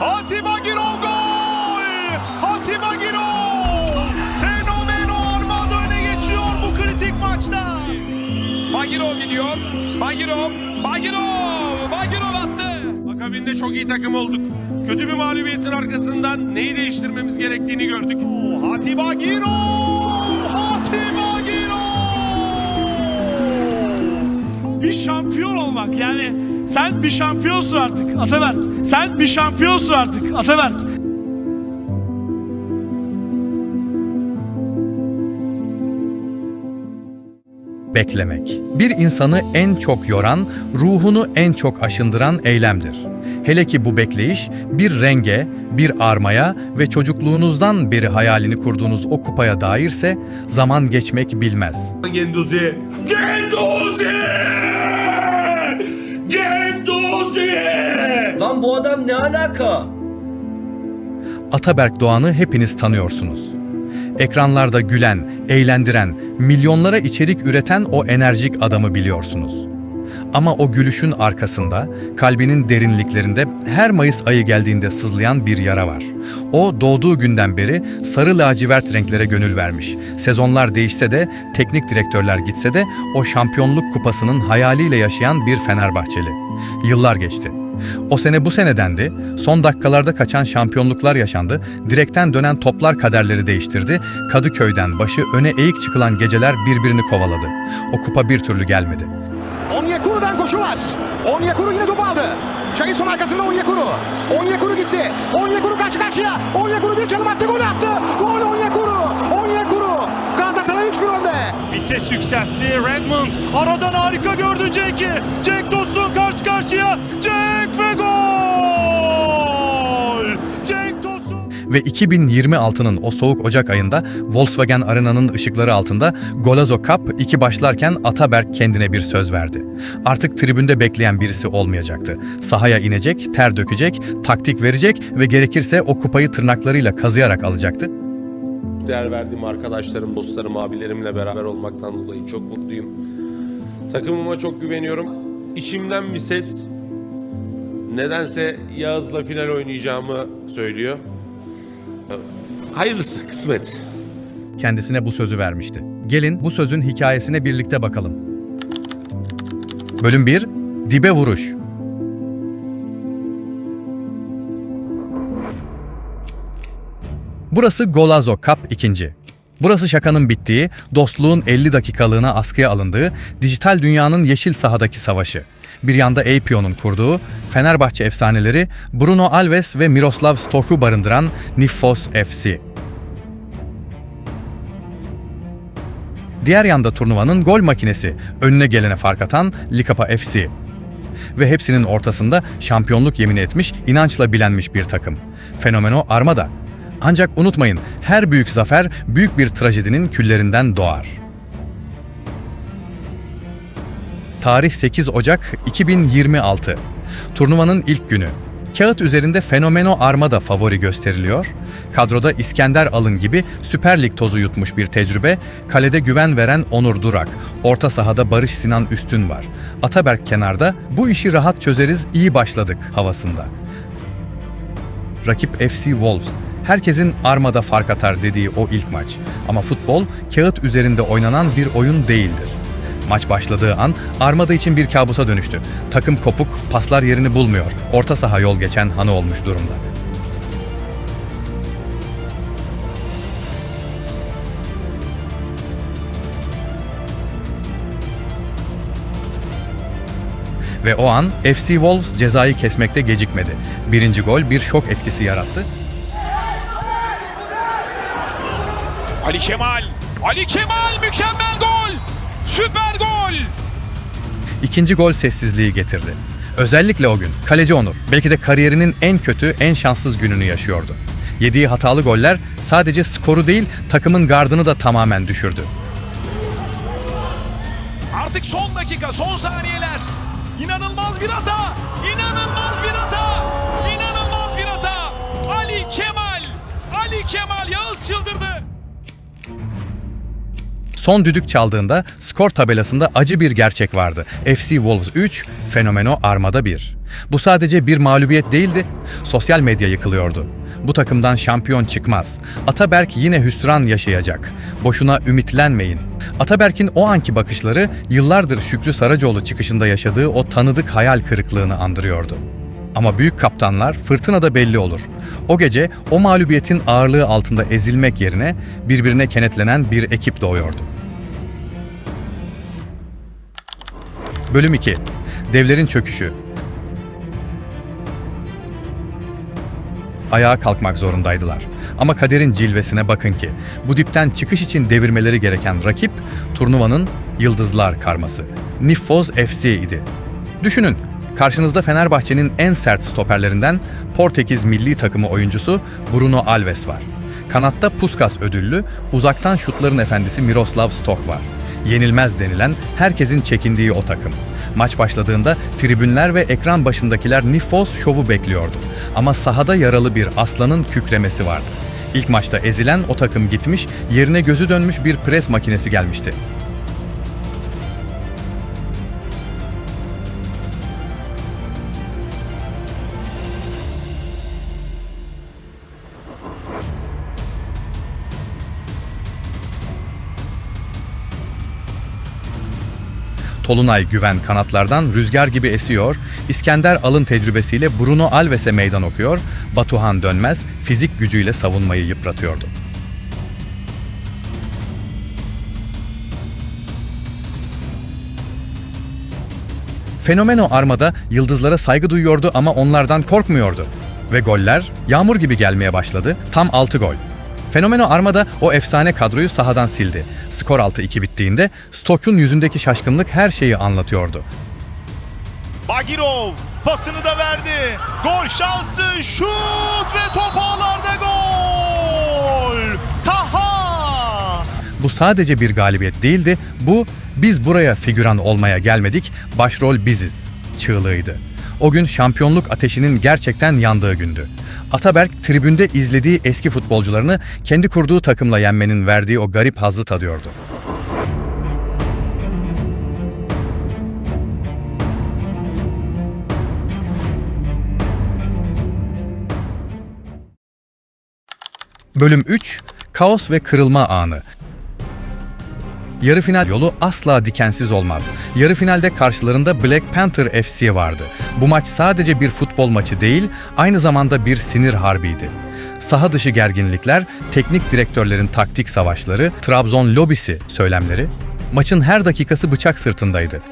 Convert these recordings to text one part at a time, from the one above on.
Atiba Giron gol! Atiba Giron! Fenomeno Armado öne geçiyor bu kritik maçta. Bagirov gidiyor. Bagirov, Bagirov, Bagirov attı. Akabinde çok iyi takım olduk. Kötü bir mağlubiyetin arkasından neyi değiştirmemiz gerektiğini gördük. Atiba Giron! Şampiyon olmak yani sen bir şampiyonsun artık Ataberk. Sen bir şampiyonsun artık Ataberk. Beklemek. Bir insanı en çok yoran, ruhunu en çok aşındıran eylemdir. Hele ki bu bekleyiş bir renge, bir armaya ve çocukluğunuzdan beri hayalini kurduğunuz o kupaya dairse zaman geçmek bilmez. Genduzi. Genduzi! Lan bu adam ne alaka? Ataberk Doğan'ı hepiniz tanıyorsunuz. Ekranlarda gülen, eğlendiren, milyonlara içerik üreten o enerjik adamı biliyorsunuz. Ama o gülüşün arkasında, kalbinin derinliklerinde her Mayıs ayı geldiğinde sızlayan bir yara var. O doğduğu günden beri sarı lacivert renklere gönül vermiş. Sezonlar değişse de, teknik direktörler gitse de o şampiyonluk kupasının hayaliyle yaşayan bir Fenerbahçeli. Yıllar geçti. O sene bu senedendi, son dakikalarda kaçan şampiyonluklar yaşandı, direkten dönen toplar kaderleri değiştirdi, Kadıköy'den başı öne eğik çıkılan geceler birbirini kovaladı. O kupa bir türlü gelmedi. Onyekuru'dan koşu var. Onyekuru yine topu aldı. Jason arkasında Onyekuru. Onyekuru gitti. Onyekuru karşı karşıya. Onyekuru bir çalım attı. Gol attı. Gol Onyekuru. Onyekuru. Galatasaray 3-1 önde. Vites yükseltti Redmond. Aradan harika gördü Cenk'i. Ve 2026'nın o soğuk Ocak ayında Volkswagen Arena'nın ışıkları altında Golazo Cup iki başlarken Ataberk kendine bir söz verdi. Artık tribünde bekleyen birisi olmayacaktı. Sahaya inecek, ter dökecek, taktik verecek ve gerekirse o kupayı tırnaklarıyla kazıyarak alacaktı. Değer verdiğim arkadaşlarım, dostlarım, abilerimle beraber olmaktan dolayı çok mutluyum. Takımıma çok güveniyorum. İçimden bir ses nedense Yağız'la final oynayacağımı söylüyor. Hayırlısı, kısmet. kendisine bu sözü vermişti. Gelin bu sözün hikayesine birlikte bakalım. Bölüm 1 Dibe Vuruş Burası Golazo Cup 2. Burası şakanın bittiği, dostluğun 50 dakikalığına askıya alındığı, dijital dünyanın yeşil sahadaki savaşı. Bir yanda Apion'un kurduğu, Fenerbahçe efsaneleri Bruno Alves ve Miroslav Stoch'u barındıran Nifos FC. Diğer yanda turnuvanın gol makinesi, önüne gelene fark atan Likapa FC. Ve hepsinin ortasında şampiyonluk yemin etmiş, inançla bilenmiş bir takım. Fenomeno Armada. Ancak unutmayın, her büyük zafer büyük bir trajedinin küllerinden doğar. Tarih 8 Ocak 2026. Turnuvanın ilk günü. Kağıt üzerinde Fenomeno Armada favori gösteriliyor. Kadroda İskender Alın gibi Süper Lig tozu yutmuş bir tecrübe, kalede güven veren Onur Durak, orta sahada Barış Sinan Üstün var. Ataberk kenarda bu işi rahat çözeriz iyi başladık havasında. Rakip FC Wolves. Herkesin armada fark atar dediği o ilk maç. Ama futbol kağıt üzerinde oynanan bir oyun değildir. Maç başladığı an armada için bir kabusa dönüştü. Takım kopuk, paslar yerini bulmuyor. Orta saha yol geçen hanı olmuş durumda. Ve o an FC Wolves cezayı kesmekte gecikmedi. Birinci gol bir şok etkisi yarattı. Ali Kemal, Ali Kemal mükemmel gol. Süper gol. İkinci gol sessizliği getirdi. Özellikle o gün kaleci Onur belki de kariyerinin en kötü, en şanssız gününü yaşıyordu. Yediği hatalı goller sadece skoru değil takımın gardını da tamamen düşürdü. Artık son dakika, son saniyeler. İnanılmaz bir hata. İnanılmaz bir hata. İnanılmaz bir hata. Ali Kemal. Ali Kemal Yağız çıldırdı. Son düdük çaldığında skor tabelasında acı bir gerçek vardı. FC Wolves 3, Fenomeno Armada 1. Bu sadece bir mağlubiyet değildi. Sosyal medya yıkılıyordu. Bu takımdan şampiyon çıkmaz. Ataberk yine hüsran yaşayacak. Boşuna ümitlenmeyin. Ataberk'in o anki bakışları yıllardır Şükrü Saracoğlu çıkışında yaşadığı o tanıdık hayal kırıklığını andırıyordu. Ama büyük kaptanlar fırtınada belli olur. O gece o mağlubiyetin ağırlığı altında ezilmek yerine birbirine kenetlenen bir ekip doğuyordu. Bölüm 2. Devlerin çöküşü. Ayağa kalkmak zorundaydılar. Ama kaderin cilvesine bakın ki bu dipten çıkış için devirmeleri gereken rakip turnuvanın Yıldızlar karması. Niffoz FC idi. Düşünün, karşınızda Fenerbahçe'nin en sert stoperlerinden Portekiz milli takımı oyuncusu Bruno Alves var. Kanatta Puskas ödüllü, uzaktan şutların efendisi Miroslav Stok var. Yenilmez denilen, herkesin çekindiği o takım. Maç başladığında tribünler ve ekran başındakiler Nifos şovu bekliyordu. Ama sahada yaralı bir aslanın kükremesi vardı. İlk maçta ezilen o takım gitmiş, yerine gözü dönmüş bir pres makinesi gelmişti. Tolunay Güven kanatlardan rüzgar gibi esiyor, İskender Alın tecrübesiyle Bruno Alves'e meydan okuyor, Batuhan Dönmez fizik gücüyle savunmayı yıpratıyordu. Fenomeno Armada yıldızlara saygı duyuyordu ama onlardan korkmuyordu. Ve goller yağmur gibi gelmeye başladı. Tam 6 gol. Fenomeno Armada o efsane kadroyu sahadan sildi. Skor 6-2 bittiğinde Stok'un yüzündeki şaşkınlık her şeyi anlatıyordu. Bagirov pasını da verdi. Gol şansı, şut ve top ağlarda gol. Taha! Bu sadece bir galibiyet değildi, bu biz buraya figüran olmaya gelmedik, başrol biziz çığlığıydı. O gün şampiyonluk ateşinin gerçekten yandığı gündü. Ataberk tribünde izlediği eski futbolcularını kendi kurduğu takımla yenmenin verdiği o garip hazzı tadıyordu. Bölüm 3 Kaos ve kırılma anı. Yarı final yolu asla dikensiz olmaz. Yarı finalde karşılarında Black Panther FC vardı. Bu maç sadece bir futbol maçı değil, aynı zamanda bir sinir harbiydi. Saha dışı gerginlikler, teknik direktörlerin taktik savaşları, Trabzon lobisi söylemleri, maçın her dakikası bıçak sırtındaydı.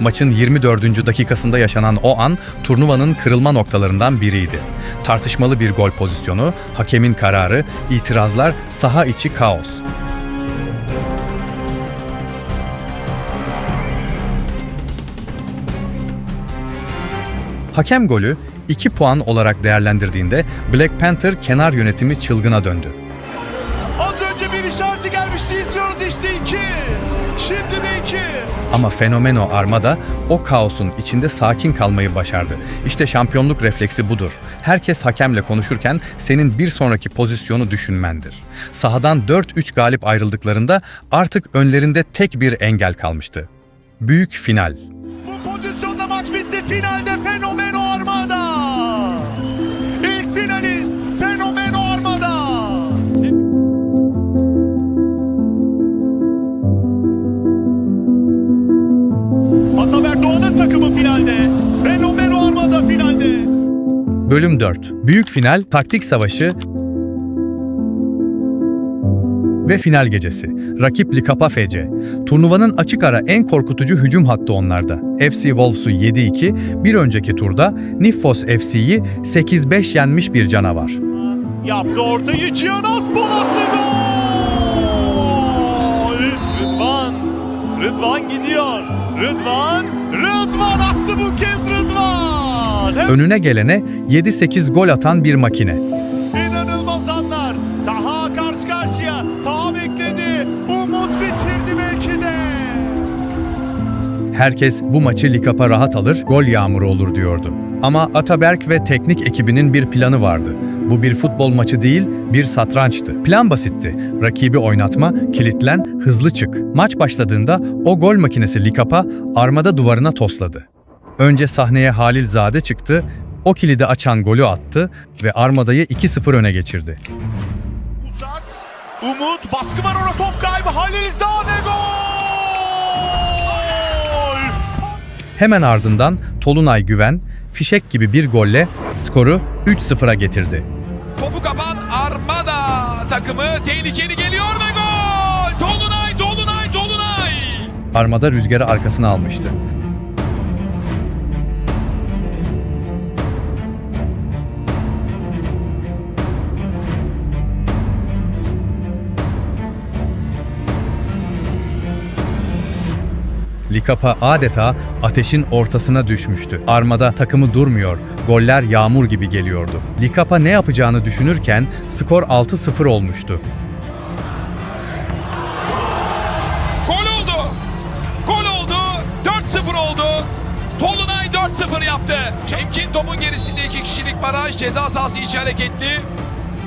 Maçın 24. dakikasında yaşanan o an turnuvanın kırılma noktalarından biriydi. Tartışmalı bir gol pozisyonu, hakemin kararı, itirazlar, saha içi kaos. Hakem golü 2 puan olarak değerlendirdiğinde Black Panther kenar yönetimi çılgına döndü. Az önce bir işareti gelmişti izliyoruz işte iki. Şimdi de. Ama Fenomeno Armada o kaosun içinde sakin kalmayı başardı. İşte şampiyonluk refleksi budur. Herkes hakemle konuşurken senin bir sonraki pozisyonu düşünmendir. Sahadan 4-3 galip ayrıldıklarında artık önlerinde tek bir engel kalmıştı. Büyük final. Bu pozisyonda maç bitti. Finalde Fenomeno Armada. Bölüm 4. Büyük final, taktik savaşı ve final gecesi. Rakip Likapa FC. Turnuvanın açık ara en korkutucu hücum hattı onlarda. FC Wolves'u 7-2, bir önceki turda Nifos FC'yi 8-5 yenmiş bir canavar. Yaptı ortayı Cihanas Polatlı gol! Rıdvan, Rıdvan gidiyor. Rıdvan Önüne gelene 7-8 gol atan bir makine. İnanılmaz anlar. Taha karşı karşıya. Taha bekledi. Umut bitirdi belki Herkes bu maçı Likap'a rahat alır, gol yağmuru olur diyordu. Ama Ataberk ve teknik ekibinin bir planı vardı. Bu bir futbol maçı değil, bir satrançtı. Plan basitti. Rakibi oynatma, kilitlen, hızlı çık. Maç başladığında o gol makinesi Likap'a armada duvarına tosladı. Önce sahneye Halil Zade çıktı, o kilidi açan golü attı ve armadayı 2-0 öne geçirdi. Uzat. Umut baskı var ona top kaybı. Halilzade gol! Hemen ardından Tolunay Güven, fişek gibi bir golle skoru 3-0'a getirdi. Topu kapan Armada takımı tehlikeli geliyor ve gol! Dolunay, Dolunay, Dolunay! Armada rüzgarı arkasına almıştı. Likapa adeta ateşin ortasına düşmüştü. Armada takımı durmuyor, goller yağmur gibi geliyordu. Likapa ne yapacağını düşünürken skor 6-0 olmuştu. Gol oldu! Gol oldu! 4-0 oldu! Tolunay 4-0 yaptı. Temkin topun gerisinde iki kişilik baraj ceza sahası içi hareketli.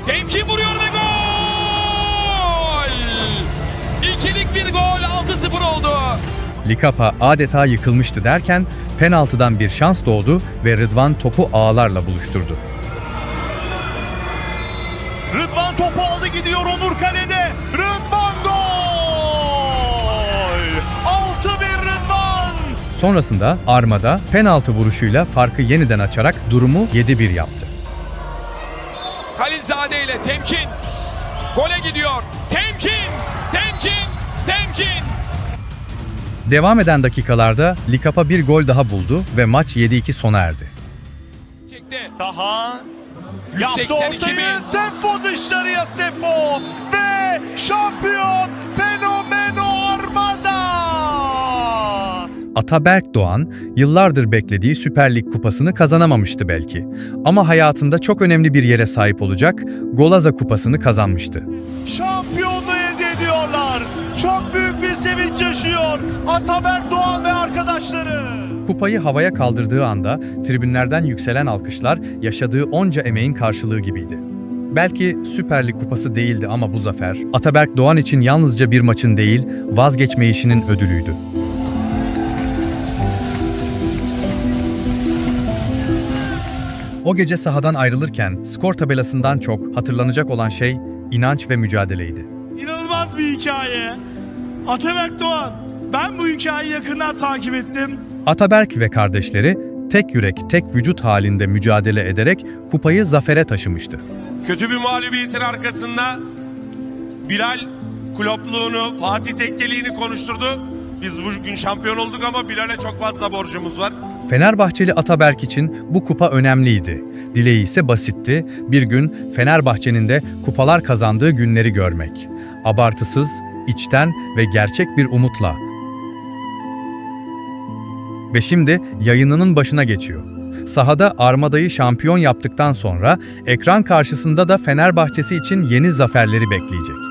Temkin vuruyor ve gol! İkilik bir gol 6-0 oldu. Likapa adeta yıkılmıştı derken penaltıdan bir şans doğdu ve Rıdvan topu ağlarla buluşturdu. Rıdvan topu aldı gidiyor Onur kalede. Rıdvan gol! 6-1 Rıdvan! Sonrasında Armada penaltı vuruşuyla farkı yeniden açarak durumu 7-1 yaptı. Halilzade ile Temkin. Gole gidiyor. Temkin! Temkin! Temkin! Devam eden dakikalarda Likapa bir gol daha buldu ve maç 7-2 sona erdi. Çekti. Daha yaptı 182 ortayı. bin. Sefo dışarıya Sefo. Ve şampiyon Fenomeno Armada. Ataberk Doğan yıllardır beklediği Süper Lig kupasını kazanamamıştı belki. Ama hayatında çok önemli bir yere sahip olacak Golaza kupasını kazanmıştı. Şampiyonluğu sevinç yaşıyor Ataberk Doğan ve arkadaşları. Kupayı havaya kaldırdığı anda tribünlerden yükselen alkışlar yaşadığı onca emeğin karşılığı gibiydi. Belki Süper Lig kupası değildi ama bu zafer Ataberk Doğan için yalnızca bir maçın değil, vazgeçmeyişinin ödülüydü. O gece sahadan ayrılırken skor tabelasından çok hatırlanacak olan şey inanç ve mücadeleydi. İnanılmaz bir hikaye. Ataberk Doğan. Ben bu hikayeyi yakından takip ettim. Ataberk ve kardeşleri tek yürek, tek vücut halinde mücadele ederek kupayı zafere taşımıştı. Kötü bir mağlubiyetin arkasında Bilal kulopluğunu, Fatih Tekkeliğini konuşturdu. Biz bugün şampiyon olduk ama Bilal'e çok fazla borcumuz var. Fenerbahçeli Ataberk için bu kupa önemliydi. Dileği ise basitti. Bir gün Fenerbahçe'nin de kupalar kazandığı günleri görmek. Abartısız, içten ve gerçek bir umutla. Ve şimdi yayınının başına geçiyor. Sahada Armada'yı şampiyon yaptıktan sonra ekran karşısında da Fenerbahçesi için yeni zaferleri bekleyecek.